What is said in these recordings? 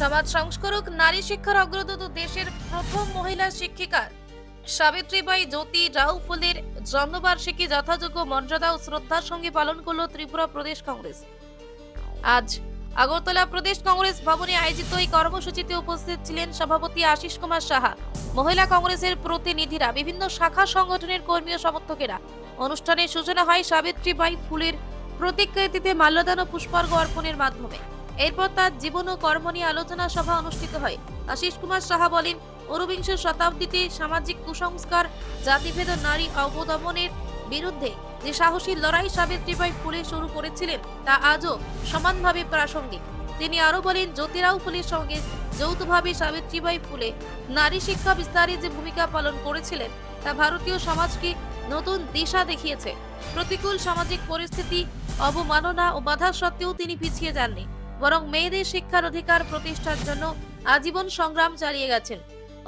সমাজ সংস্কারক, নারী শিক্ষার অগ্রদূত দেশের প্রথম মহিলা শিক্ষিকা। সাবিত্রীবাই জ্যোতি রাও ফুলের জন্মবার্ষিকী যথাযোগ্য মর্যাদা ও শ্রদ্ধার সঙ্গে পালন করল ত্রিপুরা প্রদেশ কংগ্রেস। আজ আগরতলা প্রদেশ কংগ্রেস ভবনে আয়োজিত এই কর্মসূচিতে উপস্থিত ছিলেন সভাপতি আশিস কুমার সাহা। মহিলা কংগ্রেসের প্রতিনিধিরা, বিভিন্ন শাখা সংগঠনের কর্মী ও সমর্থকেরা। অনুষ্ঠানের সূচনা হয় সাবিত্রীবাই ফুলের প্রতিকৃতিতে মাল্যদান ও পুষ্পার্ঘ অর্পণের মাধ্যমে। এরপর তার জীবন ও কর্ম নিয়ে আলোচনা সভা অনুষ্ঠিত হয়। আশিস কুমার সাহা বলেন, ঊনবিংশ শতাব্দীতে সামাজিক কুসংস্কার, জাতিভেদ নারী অবদমনের বিরুদ্ধে যে সাহসী লড়াই সাবিত্রীবাই ফুলে শুরু করেছিলেন, তা আজও সমানভাবে প্রাসঙ্গিক। তিনি আরও বলেন, জ্যোতিরাও ফুলের সঙ্গে যৌথভাবে সাবিত্রীবাই ফুলে নারী শিক্ষা বিস্তারে যে ভূমিকা পালন করেছিলেন, তা ভারতীয় সমাজকে নতুন দিশা দেখিয়েছে? প্রতিকূল সামাজিক পরিস্থিতি, অবমাননা ও বাধা সত্ত্বেও তিনি পিছিয়ে যাননি। বরং মেয়েদের শিক্ষার অধিকার প্রতিষ্ঠার জন্য আজীবন সংগ্রাম চালিয়ে গেছেন।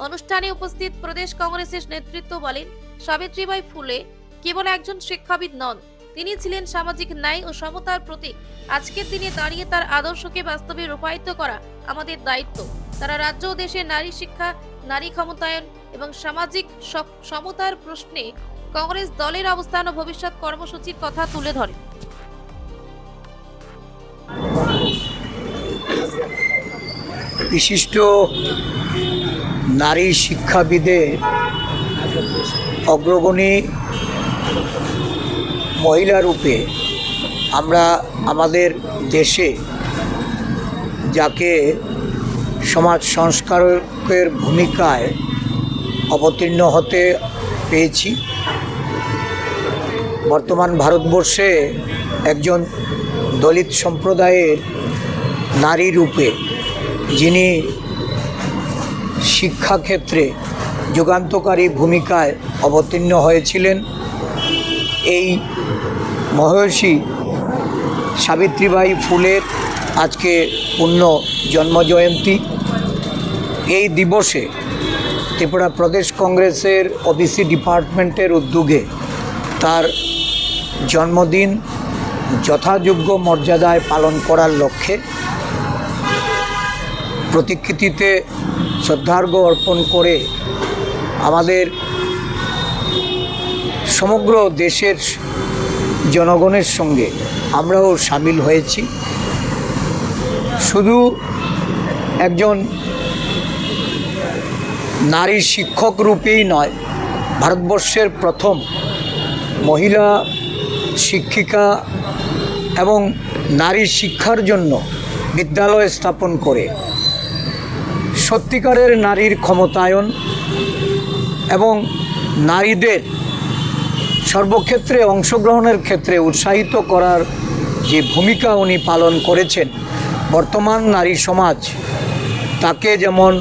অনুষ্ঠানে উপস্থিত প্রদেশ কংগ্রেসের নেতৃত্ব বলেন, সাবিত্রীবাই ফুলে কেবল একজন শিক্ষাবিদ নন, তিনি ছিলেন সামাজিক ন্যায় ও সমতার প্রতীক। আজকের দিনে দাঁড়িয়ে তার আদর্শকে বাস্তবে রূপায়িত করা আমাদের দায়িত্ব। তারা রাজ্য ও দেশের নারী শিক্ষা, নারী ক্ষমতায়ন এবং সামাজিক সমতার প্রশ্নে কংগ্রেস দলের অবস্থান ও ভবিষ্যৎ কর্মসূচির কথা তুলে ধরে। বিশিষ্ট নারী শিক্ষাবিদের অগ্রগণী মহিলা রূপে আমরা আমাদের দেশে যাকে সমাজ সংস্কারকের ভূমিকায় অবতীর্ণ হতে পেয়েছি। বর্তমান ভারতবর্ষে একজন দলিত সম্প্রদায়ের নারী রূপে যিনি শিক্ষাক্ষেত্রে যুগান্তকারী ভূমিকায় অবতীর্ণ হয়েছিলেন, এই মহর্ষি সাবিত্রীবাই ফুলের আজকে পূর্ণ জন্মজয়ন্তী। এই দিবসে ত্রিপুরা প্রদেশ কংগ্রেসের ওবিসি ডিপার্টমেন্টের উদ্যোগে তার জন্মদিন যথাযোগ্য মর্যাদায় পালন করার লক্ষ্যে প্রতিকৃতিতে শ্রদ্ধার্ঘ্য অর্পণ করে আমাদের সমগ্র দেশের জনগণের সঙ্গে আমরাও সামিল হয়েছি। শুধু একজন নারী শিক্ষক রূপেই নয়, ভারতবর্ষের প্রথম মহিলা শিক্ষিকা এবং নারী শিক্ষার জন্য বিদ্যালয় স্থাপন করে সত্যিকারের নারীর ক্ষমতায়ন এবং নারীদের সর্বক্ষেত্রে অংশগ্রহণের ক্ষেত্রে উৎসাহিত করার যে ভূমিকা উনি পালন করেছেন, বর্তমান নারী সমাজ তাকে যেমন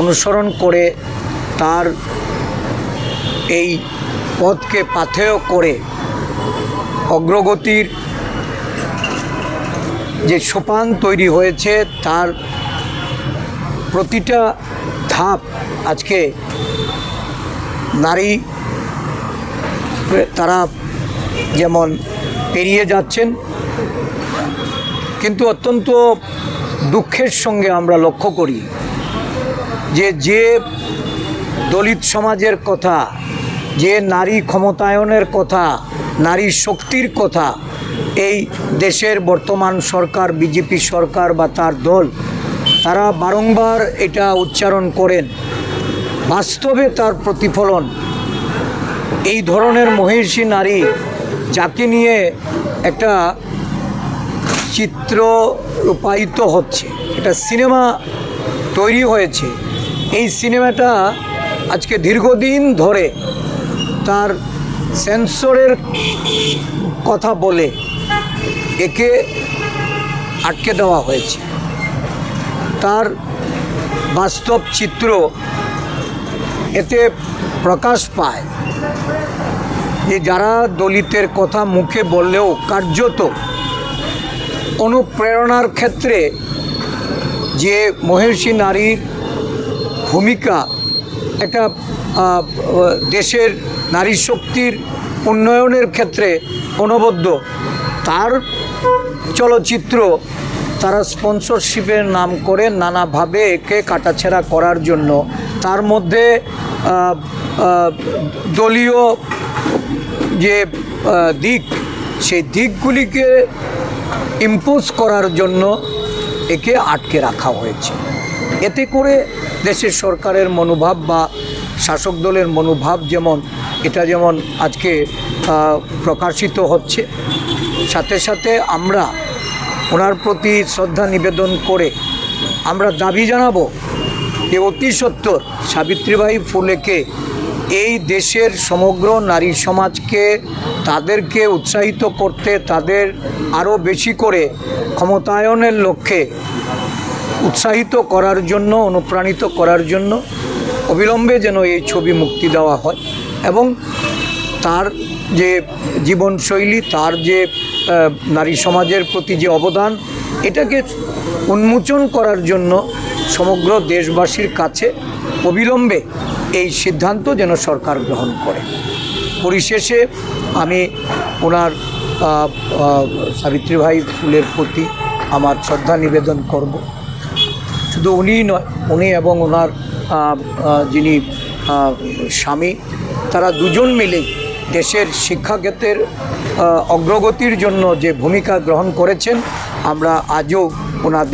অনুসরণ করে তার এই পথকে পাথেয় করে অগ্রগতির যে সোপান তৈরি হয়েছে, তার প্রতিটা ধাপ আজকে নারী তারা যেমন পেরিয়ে যাচ্ছেন, কিন্তু অত্যন্ত দুঃখের সঙ্গে আমরা লক্ষ্য করি যে যে দলিত সমাজের কথা, যে নারী ক্ষমতায়নের কথা, নারী শক্তির কথা এই দেশের বর্তমান সরকার, বিজেপি সরকার বা তার দল তারা বারংবার এটা উচ্চারণ করেন। বাস্তবে তার প্রতিফলন এই ধরনের মহিষী নারী যাকে নিয়ে একটা চিত্র রূপায়িত হচ্ছে, একটা সিনেমা তৈরি হয়েছে। এই সিনেমাটা আজকে দীর্ঘদিন ধরে তার সেন্সরের কথা বলে একে আটকে দেওয়া হয়েছে। তার বাস্তব চিত্র এতে প্রকাশ পায় যে যারা দলিতের কথা মুখে বললেও কার্যত অনুপ্রেরণার ক্ষেত্রে যে মহিষী নারীর ভূমিকা একটা দেশের নারী শক্তির উন্নয়নের ক্ষেত্রে অনবদ্য, তার চলচ্চিত্র তারা স্পন্সরশিপের নাম করে নানাভাবে একে কাটাছেড়া করার জন্য। তার মধ্যে দলীয় যে দিক, সেই দিকগুলিকে ইম্পোজ করার জন্য একে আটকে রাখা হয়েছে। এতে করে দেশের সরকারের মনোভাব বা শাসক দলের মনোভাব যেমন, এটা যেমন আজকে প্রকাশিত হচ্ছে। সাথে সাথে আমরা ওনার প্রতি শ্রদ্ধা নিবেদন করে আমরা দাবি জানাব যে অতি সত্তর সাবিত্রীবাই ফুলেকে এই দেশের সমগ্র নারী সমাজকে তাদেরকে উৎসাহিত করতে, তাদের আরও বেশি করে ক্ষমতায়নের লক্ষ্যে উৎসাহিত করার জন্য, অনুপ্রাণিত করার জন্য অবিলম্বে যেন এই ছবি মুক্তি দেওয়া হয় এবং তার যে জীবনশৈলী, তার যে নারী সমাজের প্রতি যে অবদান, এটাকে উন্মোচন করার জন্য সমগ্র দেশবাসীর কাছে অবিলম্বে এই সিদ্ধান্ত যেন সরকার গ্রহণ করে। পরিশেষে আমি ওনার সাবিত্রীভাই ফুলের প্রতি আমার শ্রদ্ধা নিবেদন করব। শুধু উনিই নয়, উনি এবং ওনার যিনি স্বামী, তারা দুজন মিলেই দেশের শিক্ষাক্ষেত্রের অগ্রগতির জন্য যে ভূমিকা গ্রহণ করেছেন আমরা আজও ওনাদের